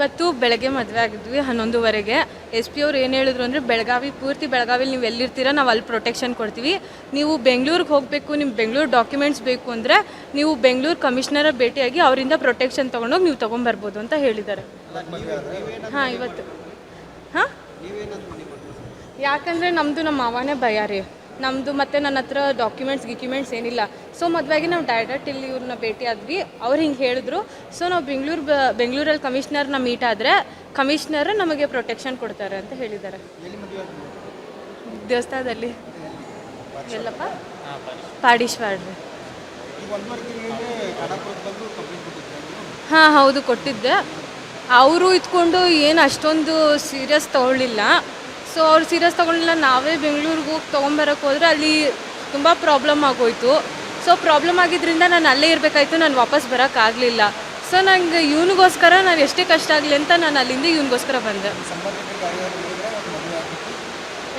ಇವತ್ತು ಬೆಳಗ್ಗೆ ಮದುವೆ ಆಗಿದ್ವಿ, ಹನ್ನೊಂದುವರೆಗೆ. ಎಸ್ ಪಿ ಅವ್ರು ಏನು ಹೇಳಿದ್ರು ಅಂದರೆ, ಬೆಳಗಾವಿ, ಪೂರ್ತಿ ಬೆಳಗಾವಿಲಿ ನೀವು ಎಲ್ಲಿರ್ತೀರ ನಾವು ಅಲ್ಲಿ ಪ್ರೊಟೆಕ್ಷನ್ ಕೊಡ್ತೀವಿ. ನೀವು ಬೆಂಗಳೂರಿಗೆ ಹೋಗಬೇಕು ನಿಮ್ಮ ಬೆಂಗಳೂರು ಡಾಕ್ಯುಮೆಂಟ್ಸ್ ಬೇಕು ಅಂದರೆ, ನೀವು ಬೆಂಗಳೂರು ಕಮಿಷನರ ಭೇಟಿಯಾಗಿ ಅವರಿಂದ ಪ್ರೊಟೆಕ್ಷನ್ ತೊಗೊಂಡೋಗಿ ನೀವು ತೊಗೊಂಬರ್ಬೋದು ಅಂತ ಹೇಳಿದ್ದಾರೆ. ಹಾಂ, ಇವತ್ತು. ಹಾಂ? ಯಾಕಂದರೆ ನಮ್ಮದು ನಮ್ಮ ಮಾವನೇ ಭಯ ರೀ ನಮ್ಮದು ಮತ್ತು ನನ್ನ ಹತ್ರ ಡಾಕ್ಯುಮೆಂಟ್ಸ್ ಗಿಕ್ಯುಮೆಂಟ್ಸ್ ಏನಿಲ್ಲ. ಸೊ ಮದುವೆಗೆ ನಾವು ಡೈರೆಕ್ಟ್ ಇಲ್ಲಿ ಇವ್ರನ್ನ ಭೇಟಿ ಆದ್ವಿ. ಅವ್ರು ಹಿಂಗೆ ಹೇಳಿದ್ರು. ಸೊ ನಾವು ಬೆಂಗಳೂರು ಬೆಂಗಳೂರಲ್ಲಿ ಕಮಿಷ್ನರ್ನ ಮೀಟ್ ಆದರೆ ಕಮಿಷ್ನರ್ ನಮಗೆ ಪ್ರೊಟೆಕ್ಷನ್ ಕೊಡ್ತಾರೆ ಅಂತ ಹೇಳಿದ್ದಾರೆ. ದೇವಸ್ಥಾನದಲ್ಲಿ. ಎಲ್ಲಪ್ಪ? ಪಾಡೀಶ್ವರ. ರೀ ಹಾಂ ಹೌದು ಕೊಟ್ಟಿದ್ದೆ. ಅವರು ಇದ್ಕೊಂಡು ಏನು ಅಷ್ಟೊಂದು ಸೀರಿಯಸ್ ತೊಗೊಳ್ಳಿಲ್ಲ. ಸೊ ಅವ್ರು ಸೀರಿಯಸ್ ತೊಗೊಳ್ಳಿಲ್ಲ ನಾವೇ ಬೆಂಗಳೂರಿಗೆ ಹೋಗಿ ತೊಗೊಂಬರಕ್ಕೆ ಹೋದ್ರೆ ಅಲ್ಲಿ ತುಂಬ ಪ್ರಾಬ್ಲಮ್ ಆಗೋಯ್ತು. ಸೊ ಪ್ರಾಬ್ಲಮ್ ಆಗಿದ್ದರಿಂದ ನಾನು ಅಲ್ಲೇ ಇರಬೇಕಾಯ್ತು. ನಾನು ವಾಪಸ್ ಬರೋಕ್ಕಾಗಲಿಲ್ಲ ಸೊ ನಂಗೆ ಇವನಿಗೋಸ್ಕರ ನಾನು ಎಷ್ಟೇ ಕಷ್ಟ ಆಗಲಿ ಅಂತ ನಾನು ಅಲ್ಲಿಂದ ಇವನಿಗೋಸ್ಕರ ಬಂದೆ.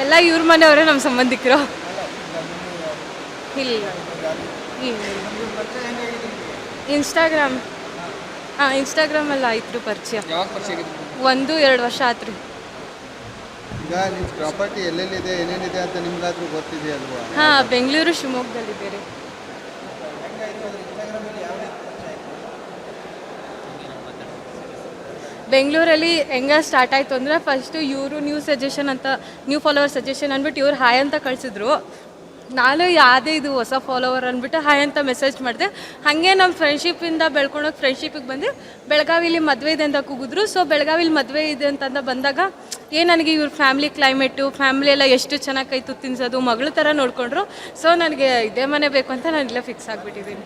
ಎಲ್ಲ ಇವ್ರ ಮನೆಯವರೇ ನಮ್ಮ ಸಂಬಂಧಿಕರು. ಇಲ್ಲ. ಇನ್ಸ್ಟಾಗ್ರಾಮ್ ಹಾಂ ಇನ್ಸ್ಟಾಗ್ರಾಮಲ್ಲಿ ಆಯ್ತು ಪರಿಚಯ. ಒಂದು ಎರಡು ವರ್ಷ ಆಯ್ತು ರೀ ಈಗ ನಿಮ್ಮ ಪ್ರಾಪರ್ಟಿ ಎಲ್ಲೆಲ್ಲಿದೆ, ಏನೇನಿದೆ ಅಂತ ನಿಮ್ಗಾದ್ರೂ ಹಾ, ಬೆಂಗಳೂರು ಶಿವಮೊಗ್ಗದಲ್ಲಿದೆ ರೀ ಬೆಂಗಳೂರಲ್ಲಿ ಹೆಂಗ ಸ್ಟಾರ್ಟ್ ಆಯಿತು ಅಂದರೆ ಫಸ್ಟು ಇವರು ನ್ಯೂ ಸಜೆಷನ್ ಅಂತ ನ್ಯೂ ಫಾಲೋವರ್ ಸಜೆಷನ್ ಅಂದ್ಬಿಟ್ಟು ಇವ್ರು ಹಾಯ್ ಅಂತ ಕಳಿಸಿದ್ರು. ನಾನು ಯಾವುದೇ ಇದು ಹೊಸ ಫಾಲೋವರ್ ಅಂದ್ಬಿಟ್ಟು ಹಾಯ್ ಅಂತ ಮೆಸೇಜ್ ಮಾಡಿದೆ. ಹಾಗೆ ನಮ್ಮ ಫ್ರೆಂಡ್ಶಿಪ್ಪಿಂದ ಬೆಳ್ಕೊಂಡೋಗಿ ಫ್ರೆಂಡ್ಶಿಪ್ಪಿಗೆ ಬಂದು ಬೆಳಗಾವಿಲಿ ಮದುವೆ ಇದೆ ಅಂತ ಕೂಗಿದ್ರು. ಸೊ ಬೆಳಗಾವಿಲಿ ಮದುವೆ ಇದೆ ಅಂತಂದ ಬಂದಾಗ ಏನು ನನಗೆ ಇವ್ರ ಫ್ಯಾಮಿಲಿ ಕ್ಲೈಮೇಟು ಫ್ಯಾಮಿಲಿ ಎಲ್ಲ ಎಷ್ಟು ಚೆನ್ನಾಗಿ ಕೈ ತುತ್ತು ತಿನ್ಸೋದು ಮಗಳ ಥರ ನೋಡಿಕೊಂಡ್ರು. ಸೊ ನನಗೆ ಇದೇ ಮನೆ ಬೇಕು ಅಂತ ನಾನು ಇಲ್ಲೇ ಫಿಕ್ಸ್ ಆಗಿಬಿಟ್ಟಿದ್ದೀನಿ.